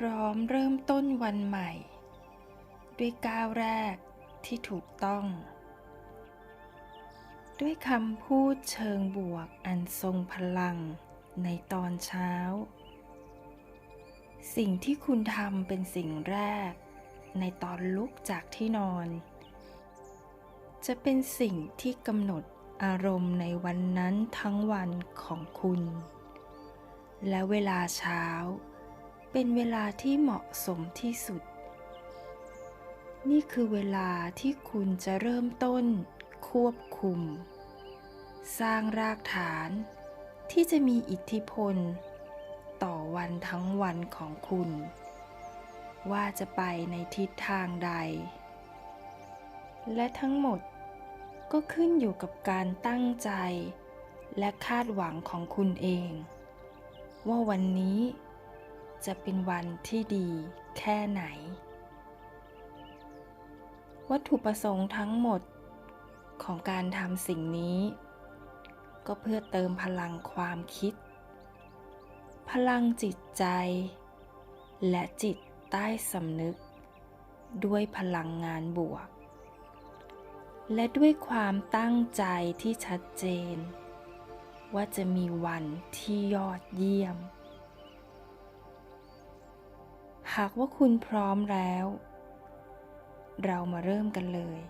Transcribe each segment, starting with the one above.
พร้อมเริ่มต้นวันใหม่ ด้วยก้าวแรกที่ถูกต้อง ด้วยคำพูดเชิงบวกอันทรงพลังในตอนเช้า สิ่งที่คุณทำเป็นสิ่งแรก ในตอนลุกจากที่นอน จะเป็นสิ่งที่กำหนดอารมณ์ในวันนั้นทั้งวันของคุณ และเวลาเช้า เป็นเวลาที่เหมาะสมที่สุด นี่คือเวลาที่คุณจะเริ่มต้น ควบคุม สร้างรากฐาน ที่จะมีอิทธิพล ต่อวันทั้งวันของคุณ ว่าจะไปในทิศทางใด และทั้งหมดก็ขึ้นอยู่กับการตั้งใจ และคาดหวังของคุณเอง ว่าวันนี้ จะเป็นวันที่ดีแค่ไหน วัตถุประสงค์ทั้งหมดของการทำสิ่งนี้ ก็เพื่อเติมพลังความคิด พลังจิตใจ และจิตใต้สำนึก ด้วยพลังงานบวก และด้วยความตั้งใจที่ชัดเจน ว่าจะมีวันที่ยอดเยี่ยม หากว่าคุณพร้อมแล้ว เรามาเริ่มกันเลย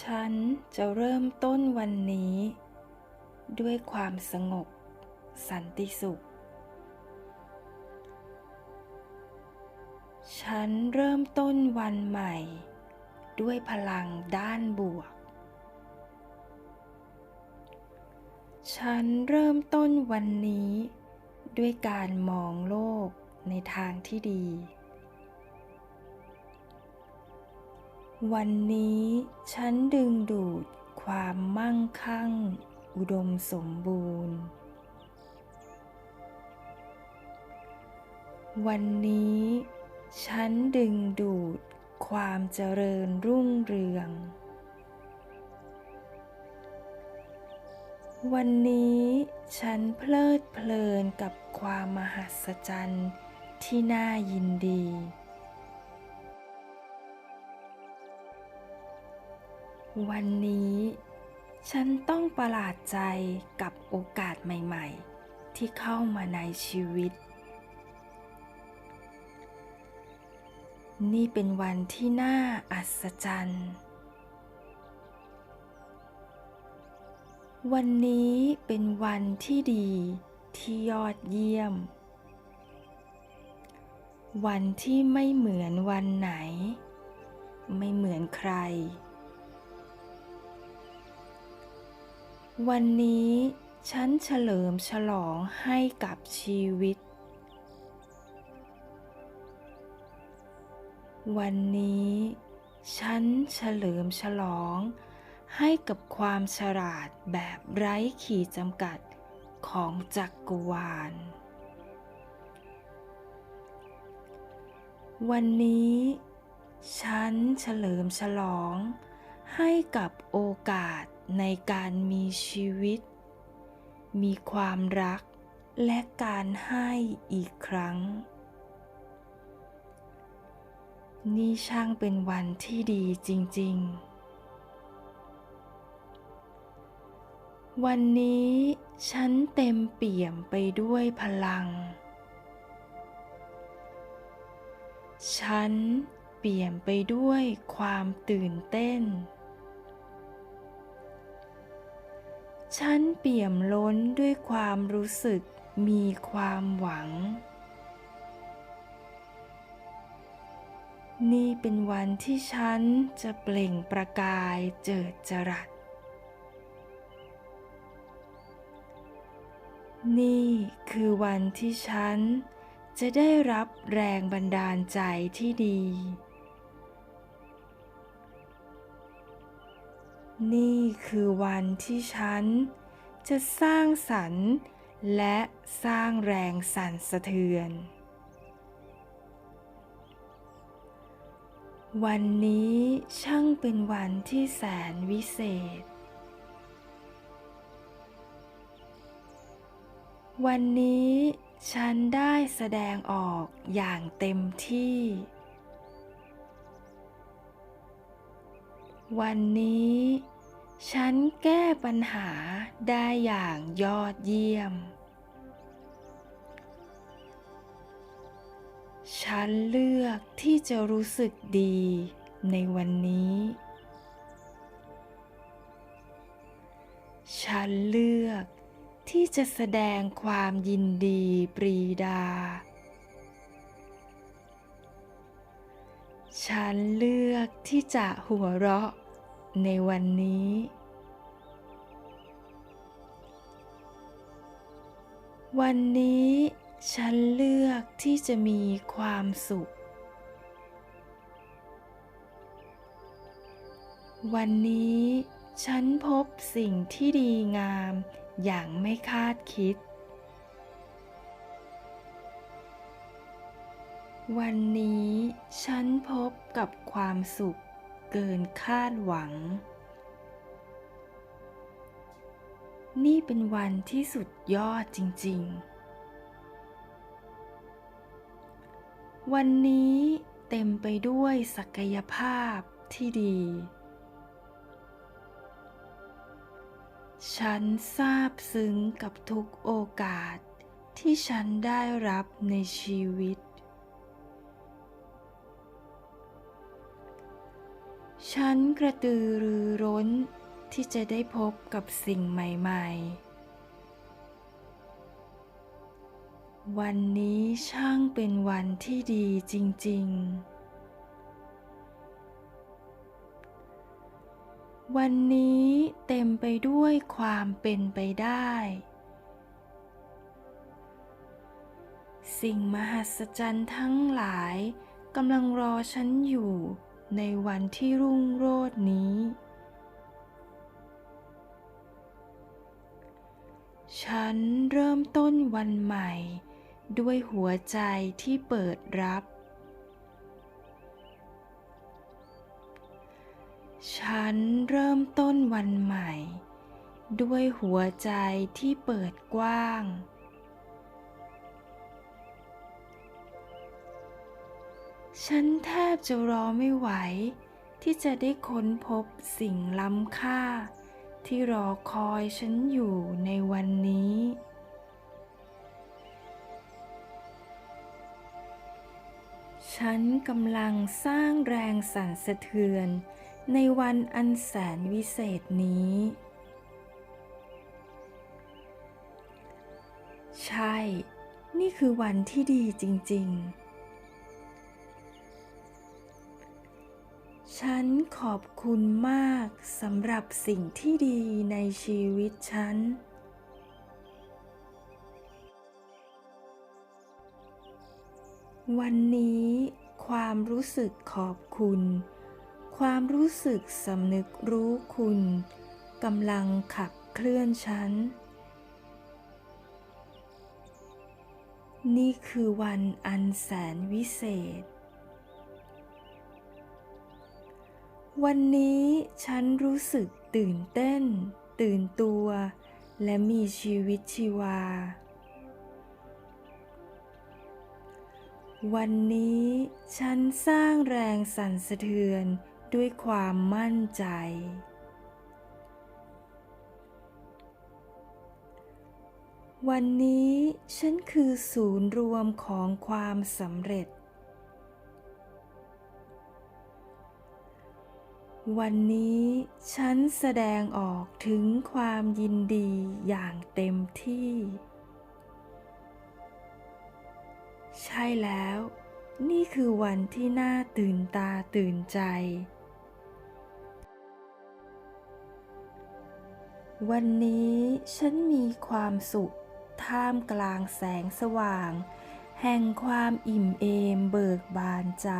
ฉันจะเริ่มต้นวันนี้ ด้วยความสงบ สันติสุข ฉันเริ่มต้นวันใหม่ ด้วยพลังด้านบวกฉันเริ่มต้นวันนี้ ด้วยการมองโลกในทางที่ดี วันนี้ฉันดึงดูดความมั่งคั่ง อุดมสมบูรณ์ วันนี้ฉันดึงดูดความเจริญรุ่งเรือง วันนี้ฉันเพลิดเพลินกับ ความมหัศจรรย์ที่น่ายินดี วันนี้ฉันต้องประหลาดใจกับโอกาสใหม่ๆ ที่เข้ามาในชีวิต นี่เป็นวันที่น่าอัศจรรย์ วันนี้เป็นวันที่ดี ที่ยอดเยี่ยม วันที่ไม่เหมือนวันไหน ไม่เหมือนใคร วันนี้ฉันเฉลิมฉลองให้กับชีวิต วันนี้ ฉันเฉลิมฉลองให้กับความฉลาดแบบไร้ขีดจำกัด ของจักรวาล วันนี้ ฉันเฉลิมฉลองให้กับโอกาสในการมีชีวิต มีความรักและการให้อีกครั้ง นี่ช่างเป็นวันที่ดีจริง ๆ วันนี้ฉันเต็มเปี่ยมไปด้วยพลัง ฉันเปี่ยมไปด้วยความตื่นเต้น ฉันเปี่ยมล้นด้วยความรู้สึกมีความหวัง นี่เป็นวันที่ฉันจะเปล่งประกายเจิดจรัส นี่คือวันที่ฉัน จะได้รับแรงบันดาลใจที่ดี นี่คือวันที่ฉัน จะสร้างสรรค์และสร้างแรงสั่นสะเทือน วันนี้ช่างเป็นวันที่แสนวิเศษ วันนี้ฉันได้แสดงออกอย่างเต็มที่ วันนี้ ฉันแก้ปัญหาได้อย่างยอดเยี่ยม ฉันเลือกที่จะรู้สึกดีในวันนี้ ฉันเลือก ที่จะแสดงความยินดีปรีดา ฉันเลือกที่จะหัวเราะในวันนี้ วันนี้ฉันเลือกที่จะมีความสุข วันนี้ฉันพบสิ่งที่ดีงาม อย่างไม่คาดคิด วันนี้ฉันพบกับความสุขเกินคาดหวัง นี่เป็นวันที่สุดยอดจริง ๆวันนี้เต็มไปด้วยศักยภาพที่ดี ฉันซาบซึ้งกับทุกโอกาสที่ฉันได้รับในชีวิต ฉันกระตือรือร้นที่จะได้พบกับสิ่งใหม่ ๆ วันนี้ช่างเป็นวันที่ดีจริง ๆ วันนี้เต็มไปด้วยความเป็นไปได้ สิ่งมหัศจรรย์ทั้งหลายกำลังรอฉันอยู่ในวันที่รุ่งโรจน์นี้ ฉันเริ่มต้นวันใหม่ด้วยหัวใจที่เปิดรับ ฉันเริ่มต้นวันใหม่ ด้วยหัวใจที่เปิดกว้าง ฉันแทบจะรอไม่ไหว ที่จะได้ค้นพบสิ่งล้ำค่า ที่รอคอยฉันอยู่ในวันนี้ฉันกำลังสร้างแรงสั่นสะเทือน ในวันอันแสนวิเศษนี้ ใช่ นี่คือวันที่ดีจริง ๆ ฉันขอบคุณมากสำหรับสิ่งที่ดีในชีวิตฉัน วันนี้ความรู้สึกขอบคุณ ความรู้สึกสำนึกรู้คุณกำลังขับเคลื่อนฉัน นี่คือวันอันแสนวิเศษ วันนี้ฉันรู้สึกตื่นเต้น ตื่นตัว และมีชีวิตชีวา วันนี้ฉันสร้างแรงสั่นสะเทือน ด้วยความมั่นใจ วันนี้ฉันคือศูนย์รวมของความสำเร็จ วันนี้ฉันแสดงออกถึงความยินดีอย่างเต็มที่ ใช่แล้วนี่คือวันที่น่าตื่นตาตื่นใจ วันนี้ฉันมีความสุข ท่ามกลางแสงสว่าง แห่งความอิ่มเอมเบิกบานใจ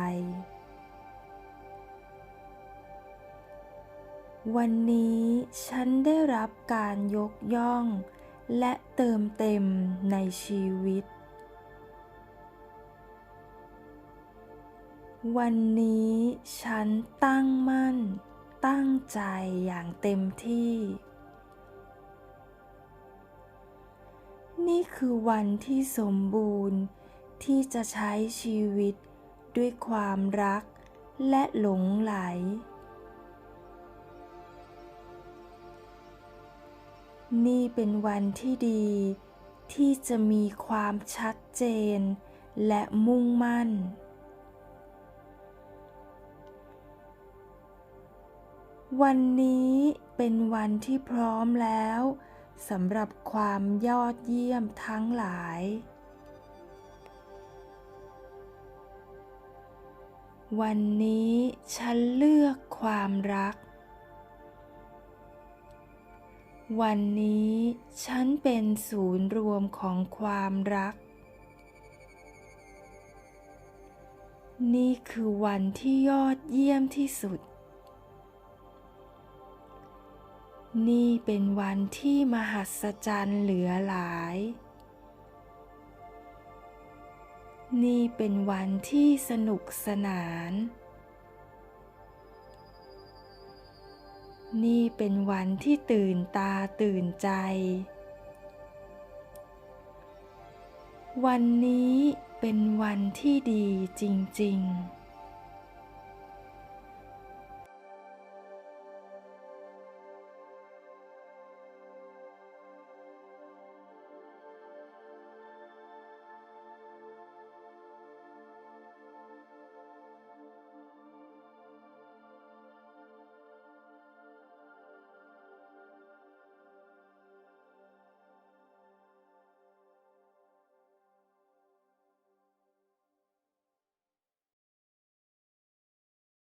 วันนี้ฉันได้รับการยกย่อง และเติมเต็มในชีวิต วันนี้ฉันตั้งมั่น ตั้งใจอย่างเต็มที่ นี่คือวันที่สมบูรณ์ที่จะใช้ชีวิตด้วยความรักและหลงไหล นี่เป็นวันที่ดีที่จะมีความชัดเจนและมุ่งมั่น วันนี้เป็นวันที่พร้อมแล้ว สำหรับความยอดเยี่ยมทั้งหลาย วันนี้ฉันเลือกความรัก วันนี้ฉันเป็นศูนย์รวมของความรัก นี่คือวันที่ยอดเยี่ยมที่สุด นี่เป็นวันที่มหัศจรรย์เหลือหลาย นี่เป็นวันที่สนุกสนาน นี่เป็นวันที่ตื่นตาตื่นใจ วันนี้เป็นวันที่ดีจริง ๆ